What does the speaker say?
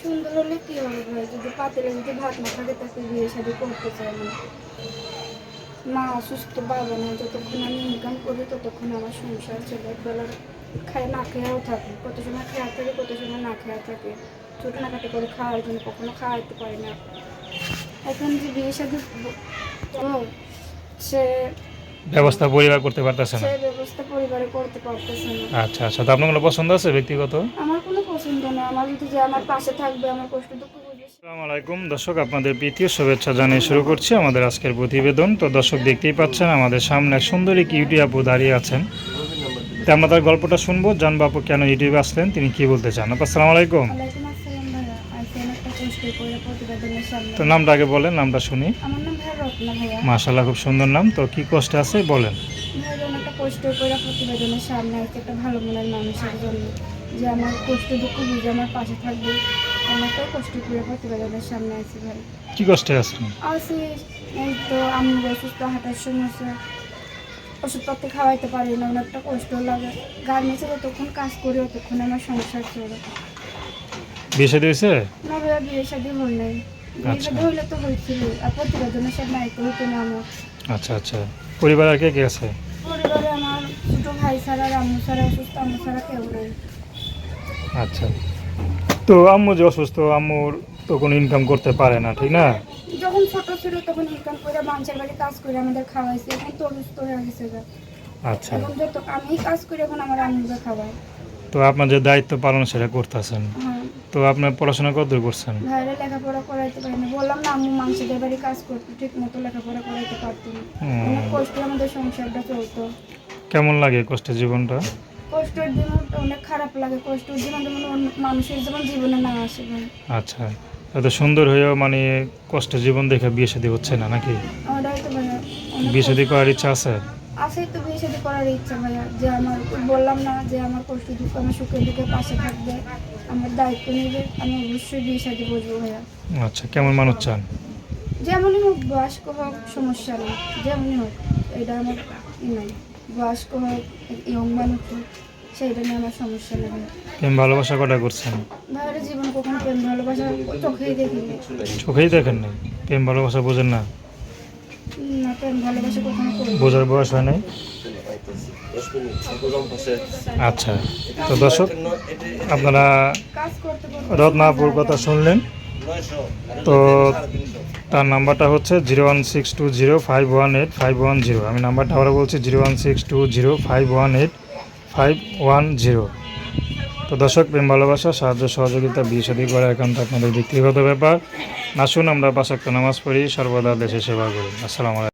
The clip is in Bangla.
সুন্দর হলে কি হবে ভাই যদি পাতিলে যদি ভাত না থাকে তাকে বিয়ে শাদি করতে চাই না। মা অসুস্থ বাবা না যতক্ষণ আমি ইনকাম করি ততক্ষণ আমার সংসার চলে। একবেলা খায় না খেয়েও থাকে। কত সময় খেয়া থাকে কত সময় না খেয়া থাকে। ছোটো নাকাটি করে খাওয়ার জন্য কখনো খাওয়াইতে পারি না। এখন যে বিয়ে ও, সে ব্যবস্থা পরিবার করতে পারতেছে না। সে ব্যবস্থা পরিবারে করতে পারতেছে না। আচ্ছা আচ্ছা। তো আপনার কোনো পছন্দ আছে ব্যক্তিগত? আমার পছন্দ না। আমার যদি যে আমার পাশে থাকবে আমার কষ্ট দুঃখ আসসালামু আলাইকুম। দর্শক আপনাদের প্রীতীয় শুভেচ্ছা জানিয়ে শুরু করছি আমাদের আজকের প্রতিবেদন। তো দর্শক দেখতেই পাচ্ছেন আমাদের সামনে এক সুন্দরী কিউটি আপু দাঁড়িয়ে আছেন। তো আমরা তার গল্পটা শুনব। জানব আপু কেন ইউটিউবে আসলেন তিনি কি বলতে চান? আপু আসসালামু আলাইকুম। তো নামটা আগে বলেন নামটা শুনি। মাশাল্লাহ খুব সুন্দর নাম। তো কি কষ্টে আছে বলেন। একটা কষ্ট করে প্রতিবেদনের সামনে। একটা ভালো মনের মানুষের জন্য। যে আমার কষ্ট দুঃখ বুঝে আমার পাশে থাকবে। আমাকেও কষ্ট করে প্রতিবেদনের সামনে আছি ভাই। কি কষ্টে আছেন? আছি এই তো আমি অসুস্থ হাঁটার সমস্যা ওষুধপত্র খাওয়াইতে পারি না অনেকটা কষ্ট লাগে। গার্মেন্টসে যতক্ষণ কাজ করি ততক্ষণ আমার সংসার চলে। বিয়ে শাদী হয়েছে? না ভাইয়া বিয়ে শাদী হল নাই। বিয়ে আচ্ছা। শাদী হইলে তো হয়েছিল আর প্রতিবেদনের সাথে নাইতে হতো না আমার। আচ্ছা আচ্ছা। পরিবার আর কে কে আছে? পরিবারে আমার ছোটো ভাই ছাড়া আম্মু ছাড়া অসুস্থ আম্মু ছাড়া কেউ নাই। আচ্ছা। তো আম্মু যে অসুস্থ আম্মুর তো কোনো ইনকাম করতে পারে না ঠিক না? যখন ছোট ছিল তখন ইনকাম করে মানুষের বাড়ি কাজ করে আমাদের খাওয়াইছে এখন তো অসুস্থ হয়ে গেছে আচ্ছা। এখন যত আমি কাজ করি এখন আমার আম্মুকে খাওয়াই। তো আপনার যে দায়িত্ব পালন সেটা করতেছেন? হ্যাঁ। তো আপনার পড়াশোনা কত দূর করছেন? ভাইরা লেখাপড়া করাইতে পারি না। বললাম না আম্মু মানুষের বাড়ি কাজ করতো ঠিক মতো লেখাপড়া করাইতে পারতো না। অনেক কষ্টে আমাদের সংসারটা চলতো। কেমন লাগে কষ্টের জীবনটা? কষ্টের জীবনটা অনেক খারাপ লাগে কষ্টের জীবন যেমন অন্য মানুষের যেমন জীবনে না আসে আচ্ছা এত সুন্দর হয়েও মানে কষ্টের জীবন দেখে বিয়ে শাদী হচ্ছে না নাকি? বিয়ে শাদী করার ইচ্ছা আছে? আছে তো বিয়ে শাদী করার ইচ্ছা ভাইয়া যে আমার বললাম না যে আমার কষ্ট দুঃখ আমার সুখে দুঃখে পাশে থাকবে আমার দায়িত্ব নেবে আমি অবশ্যই বিয়ে শাদী বসবো ভাইয়া। আচ্ছা কেমন মানুষ চান? যেমনই হোক বয়স্ক হোক সমস্যা নেই যেমনই হোক এটা আমার নাই। বয়স্ক ইয়ং মানুষ হোক সেইটা নিয়ে আমার সমস্যা ভাইয়া। প্রেম ভালোবাসা কটা করছেন? ভাইয়ের জীবন কখনো প্রেম ভালোবাসা চোখেই দেখিনি চোখেই দেখেন না প্রেম ভালোবাসা বোঝেন না? না প্রেম ভালোবাসা কখনো বোঝার বয়স হয় নাই? আচ্ছা তো দর্শক আপনারা রত্নাপুর কথা শুনলেন। তো তার নাম্বারটা হচ্ছে zero one six two zero five one eight five one zero. আমি নাম্বারটা আবার বলছি, zero one six two zero five one eight five one zero. তো দর্শক, প্রেম, ভালোবাসা, সাহায্য, সহযোগিতা বিশ শাদী করা একান্ত আপনাদের ব্যক্তিগত ব্যাপার। আসুন আমরা পাশাক্ত নামাজ পড়ি, সর্বদা দেশে সেবা করি। আসসালামু আলাইকুম।